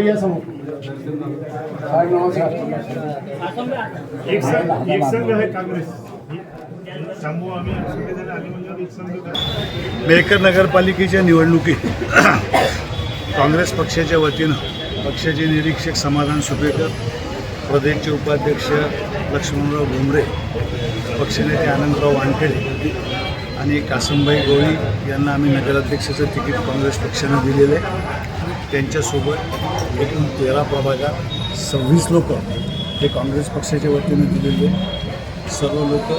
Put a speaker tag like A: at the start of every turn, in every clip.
A: समोर. नमस्कार
B: एक संघ एक संघ आहे काँग्रेस. शंभू आम्ही सगळेजण आले म्हणजे एक संघ
C: मेहकर नगरपालिकेच्या निवडणुकीत काँग्रेस पक्षाच्या वतीनं पक्षाचे निरीक्षक समाधान सुपेकर प्रदेशचे उपाध्यक्ष लक्ष्मणराव भुमरे पक्षनेते आनंदराव वानखेडे आणि कासमबाई गवळी यांना आम्ही नगराध्यक्षाचं तिकीट काँग्रेस पक्षानं दिलेलं आहे. त्यांच्यासोबत एकूण तेरा प्रभागात सव्वीस लोक हे काँग्रेस पक्षाच्या वतीने दिलेले सर्व लोक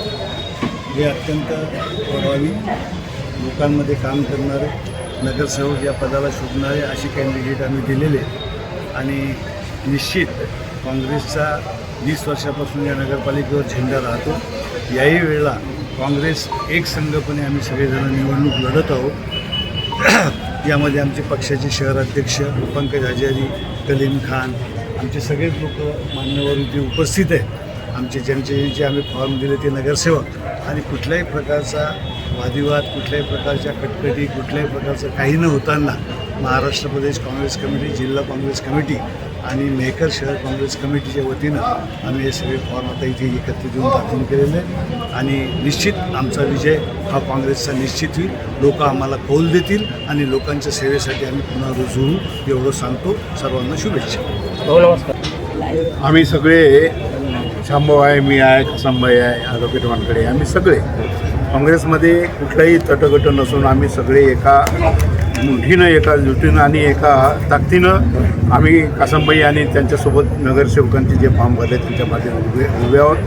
C: हे अत्यंत प्रभावी लोकांमध्ये काम करणारे नगरसेवक या पदाला शोधणारे असे कॅन्डिडेट आम्ही दिलेले आहेत. आणि निश्चित काँग्रेसचा वीस वर्षापासून या नगरपालिकेवर झेंडा राहतो. याही वेळेला काँग्रेस एक संघपणे आम्ही सगळेजण निवडणूक लढत आहोत. यामध्ये आमचे पक्षाचे शहराध्यक्ष पंकज हजारी कलीम खान आमचे सगळेच लोक मान्यवर इथे उपस्थित आहेत. आमचे ज्यांचे जे आम्ही फॉर्म दिले ते नगरसेवक. आणि कुठल्याही प्रकारचा वादिवाद कुठल्याही प्रकारच्या कटकटी कुठल्याही प्रकारचं काही न होताना महाराष्ट्र प्रदेश काँग्रेस कमिटी जिल्हा काँग्रेस कमिटी आणि मेहकर शहर काँग्रेस कमिटीच्या वतीनं आम्ही हे सगळे फॉर्म आता इथे एकत्रित येऊन दाखल केलेले आणि निश्चित आमचा विजय हा काँग्रेसचा निश्चित होईल. लोक आम्हाला कौल देतील आणि लोकांच्या सेवेसाठी आम्ही पुन्हा रुजू होऊ एवढं सांगतो. सर्वांना शुभेच्छा.
D: आम्ही सगळे शांभाऊ आहे मी आहे कसंबाई आहे ॲडव्होकेट वानकडे आम्ही सगळे काँग्रेसमध्ये कुठलाही तटगट नसून आम्ही सगळे एका मुठीनं एका जुटीनं आणि एका ताकदीनं आम्ही कासंबाई आणि त्यांच्यासोबत नगरसेवकांचे जे फॉर्म भरले त्यांच्या मागे उभे उभ्यावर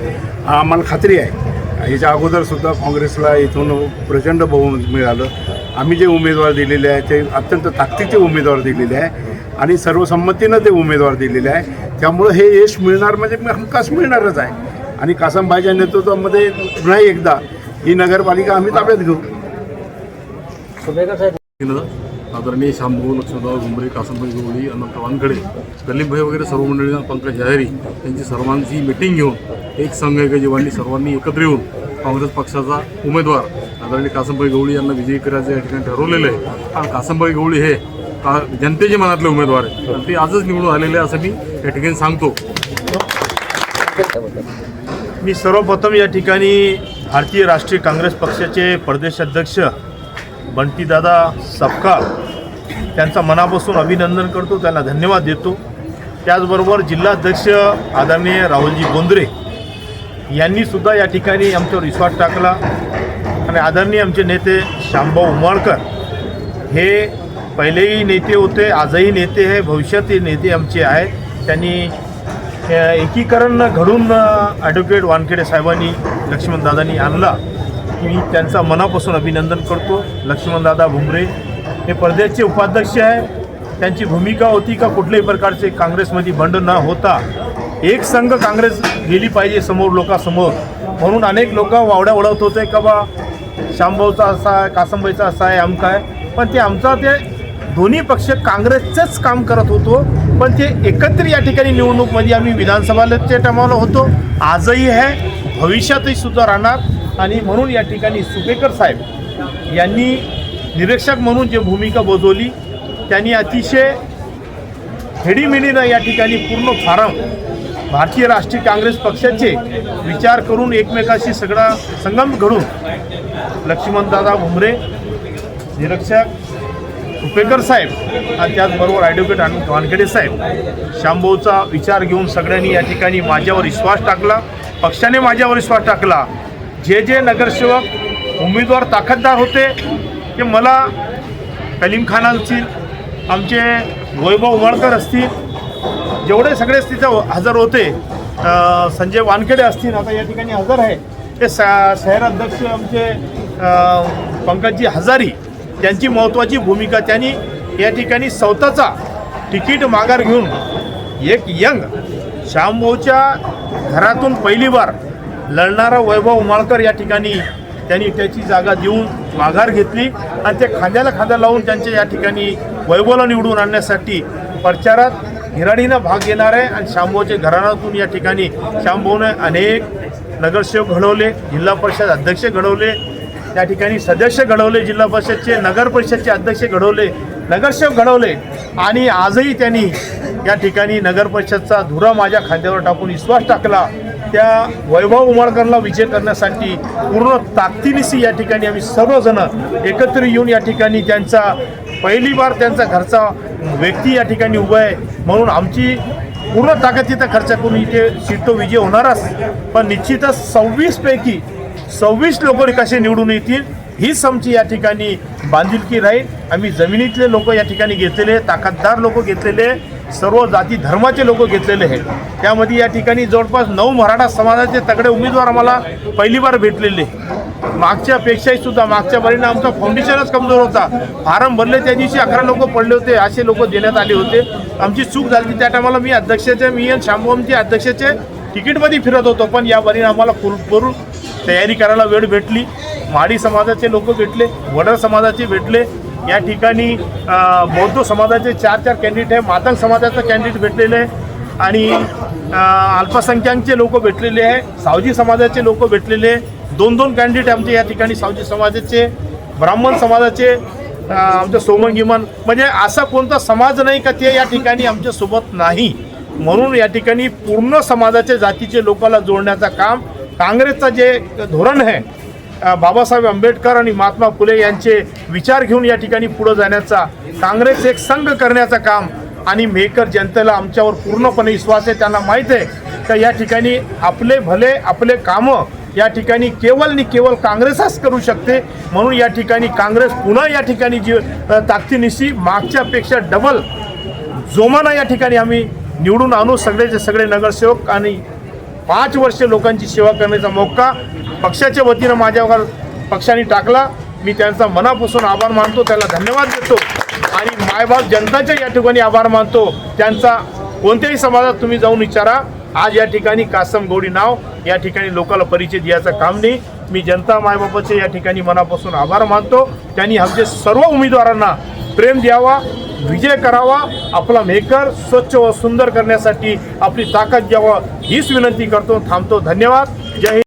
D: आम्हाला खात्री आहे. याच्या अगोदरसुद्धा काँग्रेसला इथून प्रचंड बहुमत मिळालं. आम्ही जे उमेदवार दिलेले आहे ते अत्यंत ताकदीचे उमेदवार दिलेले आहे आणि सर्वसंमतीनं ते उमेदवार दिलेले आहे. त्यामुळं हे यश मिळणार म्हणजे हमखास मिळणारच आहे. आणि कासमबाईच्या नेतृत्वामध्ये पुन्हा एकदा ही नगरपालिका आम्ही ताब्यात घेऊ.
E: आदरणीय शांभू लक्ष्मणराव घुमरे कासनभाई गोवळी अनंत वानखडे गल्लीभाई वगैरे सर्व मंडळी पंकज जहारी यांची सर्वांची मिटिंग घेऊन एक संघ एकजीवांनी सर्वांनी एकत्र येऊन काँग्रेस पक्षाचा उमेदवार आदरणीय कासमभाई गवळी यांना विजयी करायचं या ठिकाणी ठरवलेलं आहे. कारण कासमभाई गवळी हे का जनतेचे मनातले उमेदवार आहे आणि ते आजच निवडून आलेले आहे असं मी या ठिकाणी सांगतो.
B: मी सर्वप्रथम या ठिकाणी भारतीय राष्ट्रीय काँग्रेस पक्षाचे प्रदेशाध्यक्ष बंटीदादा सपकाळ त्यांचा मनापासून अभिनंदन करतो त्यांना धन्यवाद देतो. त्याचबरोबर जिल्हाध्यक्ष आदरणीय राहुलजी बोंद्रे यांनीसुद्धा या ठिकाणी आमच्यावर विश्वास टाकला. आणि आदरणीय आमचे नेते श्यामभाऊ उमाळकर हे पहिलेही नेते होते आजही नेते आहे भविष्यातही नेते आमचे आहेत. त्यांनी एकीकरण घडून ॲडव्होकेट वानखेडे साहेबांनी लक्ष्मणदादांनी आणला. मी त्यांचा मनापासून अभिनंदन करतो. लक्ष्मणदादा भुमरे हे प्रदेशचे उपाध्यक्ष आहे त्यांची भूमिका होती का कुठल्याही प्रकारचे काँग्रेसमध्ये बंड न होता एक संघ काँग्रेस गेली पाहिजे समोर लोकांसमोर. म्हणून अनेक लोक वावड्या उडवत होते का बा शामभाऊचा असा आहे कासंबाईचा असा आहे आमका आहे. पण ते आमचा ते दोन्ही पक्ष काँग्रेसचंच काम करत होतो. पण ते एकत्र या ठिकाणी निवडणूकमध्ये आम्ही विधानसभाला ते टमावलं होतो. आजही आहे. भविष्यातही सुद्धा राहणार. आणि म्हणून या ठिकाणी सुपेकर साहेब यांनी निरीक्षक म्हणून जे भूमिका बजावली त्यांनी अतिशय खेडीमेडीनं या ठिकाणी पूर्ण फारम भारतीय राष्ट्रीय काँग्रेस पक्षाचे विचार करून एकमेकाशी सगळा संगम घडून लक्ष्मणदादा भुमरे निरीक्षक सुपेकर साहेब आणि त्याचबरोबर ॲडव्होकेट अनंत वानखेडे साहेब शांभूचा विचार घेऊन सगळ्यांनी या ठिकाणी माझ्यावर विश्वास टाकला. पक्षाने माझ्यावर विश्वास टाकला. जे जे नगरसेवक उमेदवार ताकददार होते ते मला कलीम खान असतील आमचे वैभव उमळकर असतील जेवढे सगळे तिथं हजर होते संजय वानखेडे असतील आता या ठिकाणी हजर आहे. ते सा शहर अध्यक्ष आमचे पंकजी पंकजजी हजारी त्यांची महत्त्वाची भूमिका त्यांनी या ठिकाणी स्वतःचा तिकीट माघार घेऊन एक यंग श्यामभाऊच्या घरातून पहिली बार लढणारा वैभव उमाळकर या ठिकाणी त्यांनी त्याची जागा देऊन माघार घेतली आणि ते खांद्याला खांदा लावून त्यांच्या या ठिकाणी वैभवला निवडून आणण्यासाठी प्रचारात हिराडीनं भाग घेणार आहे आणि शांभोचे घराण्यातून या ठिकाणी शांभोने अनेक नगरसेवक घडवले जिल्हा परिषद अध्यक्ष घडवले त्या ठिकाणी सदस्य घडवले जिल्हा परिषदचे नगर परिषदचे अध्यक्ष घडवले नगरसेवक घडवले आणि आजही त्यांनी या ठिकाणी नगर परिषदचा धुरा माझ्या खांद्यावर टाकून विश्वास टाकला. त्या वैभव उमाळकरला विजय करण्यासाठी पूर्ण ताकदीनिशी या ठिकाणी आम्ही सर्वजण एकत्र येऊन या ठिकाणी त्यांचा पहिली बार त्यांचा घरचा व्यक्ती या ठिकाणी उभा आहे. म्हणून आमची पूर्ण ताकद तिथं खर्च करून इथे सीट तो विजय होणारच. पण निश्चितच सव्वीसपैकी सव्वीस लोक कसे निवडून येतील. हीच आमची या ठिकाणी बांधिलकी राहील. आम्ही जमिनीतले लोक या ठिकाणी घेतलेले ताकददार लोक घेतलेले सर्व जाती धर्माचे लोक घेतलेले आहेत. त्यामध्ये या ठिकाणी जवळपास नऊ मराठा समाजाचे तगडे उमेदवार आम्हाला पहिली बार भेटलेले मागच्या पेक्षाही सुद्धा मागच्या बारीनं आमचा फाउंडेशनच कमजोर होता. फारम भरले त्या दिवशी अकरा लोक पडले होते असे लोक देण्यात आले होते. आमची चूक झाली त्या टायमाला मी अध्यक्षाचे मी आणि शांभूमची अध्यक्षाचे तिकीटमध्ये फिरत होतो पण या बारीनं आम्हाला फुल भरून तयारी करायला वेळ भेटली. माडी समाजाचे लोक भेटले वडर समाजाचे भेटले. या ठिकाणी बौद्ध समाजाचे चार चार कॅन्डिडेट आहे. मातंग समाजाचं कॅन्डिडेट भेटलेले आहे. आणि अल्पसंख्याकचे लोक भेटलेले आहे. सावजी समाजाचे लोक भेटलेले आहे. दोन दोन कॅन्डिडेट आमचे या ठिकाणी सावजी समाजाचे ब्राह्मण समाजाचे आमचं आमचे म्हणजे असा कोणता समाज नाही का ते या ठिकाणी आमच्यासोबत नाही. म्हणून या ठिकाणी पूर्ण समाजाच्या जातीचे लोकाला जोडण्याचं काम काँग्रेसचं जे धोरण आहे बाबासाहेब आंबेडकर आणि महात्मा फुले यांचे विचार घेऊन या ठिकाणी पुढं जाण्याचा काँग्रेस एक संघ करण्याचं काम आणि मेकर जनतेला आमच्यावर पूर्णपणे विश्वास आहे त्यांना माहीत आहे का या ठिकाणी आपले भले आपले कामं या ठिकाणी केवळ नि केवळ काँग्रेसच करू शकते. म्हणून या ठिकाणी काँग्रेस पुन्हा या ठिकाणी जी ताकदीनिशी मागच्यापेक्षा डबल जोमाना या ठिकाणी आम्ही निवडून आणू सगळेचे सगळे नगरसेवक आणि पाच वर्ष लोकांची सेवा करण्याचा मौका पक्षाच्या वतीनं माझ्यावर पक्षाने टाकला. मी त्यांचा मनापासून आभार मानतो त्याला धन्यवाद देतो आणि मायबाप जनताच्या या ठिकाणी आभार मानतो. त्यांचा कोणत्याही समाजात तुम्ही जाऊन विचारा. आज या ठिकाणी कासम गोडी नाव या ठिकाणी लोकांना परिचय द्यायचं काम नाही. मी जनता मायबापाचे या ठिकाणी मनापासून आभार मानतो. त्यांनी आमचे सर्व उमेदवारांना प्रेम द्यावा विजय करावा आपला मेकर स्वच्छ व सुंदर करण्यासाठी आपली ताकद द्यावा हीच विनंती करतो थांबतो. धन्यवाद. जय हिंद.